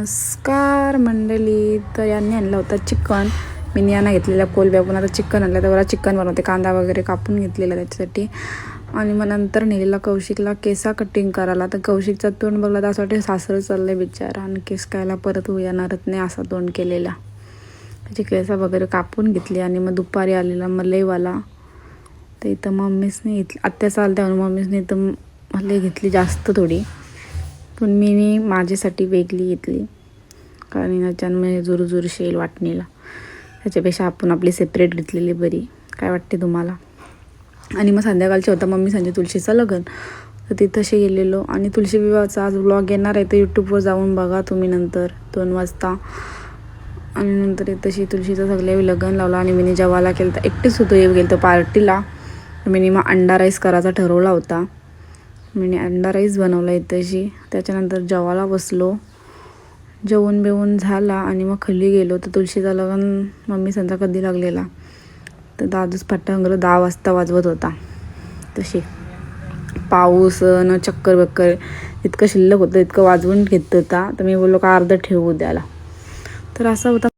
नमस्कार मंडळी. तर यांनी आणला होता चिकन. मी यांना घेतलेल्या कोलब्या. पण आता चिकन आणलं. तर चिकन बनवते. कांदा वगैरे कापून घेतलेला त्याच्यासाठी. आणि मग नंतर नेलेला कौशिकला केसा कटिंग करायला. तर कौशिकचा तोंड बघला तर असं वाटतं सासरं चाललंय बिचारा. आणि केस कायला परत येणारच नाही असा तोंड केलेला. त्याची केसा वगैरे कापून घेतली. आणि मग दुपारी आलेला मलईवाला. तर इथं मम्मीसने घेतली आत्या चालत्या म्हणून मम्मीसनी इथं मलई घेतली जास्त थोडी. पण मी माझ्यासाठी वेगळी घेतली. कारण याच्यामुळे जोर जोर शेल वाटणीला. त्याच्यापेक्षा आपण आपली सेपरेट घेतलेली बरी. काय वाटते तुम्हाला? आणि मग संध्याकाळची होता मम्मी संजय तुळशीचं लग्न. तर तिथंशी गेलेलो. आणि तुळशी विवाहाचा आज ब्लॉग येणार आहे. तर यूट्यूबवर जाऊन बघा तुम्ही नंतर. दोन वाजता. आणि नंतर तशी तुळशीचं सगळे लग्न लावलं. आणि मी जेवायला केलं तर एकटीच होतो येऊ गेलं तर पार्टीला मी मग अंडा राईस करायचा ठरवला होता. मी अंडा राईस बनवला तशी. त्याच्यानंतर जेवायला बसलो. जेवण बिवून झाला आणि मग खाली गेलो. तर तुळशीचा लग्न मम्मी संचा कधी लागलेला? तर दादूच फटांगर दहा वाजता वाजवत होता. तशी. पाऊस न चक्कर बक्कर इतकं शिल्लक होतं इतकं वाजवून घेत होता. तर मी बोललो का अर्धं ठेवू द्याला? तर असा होता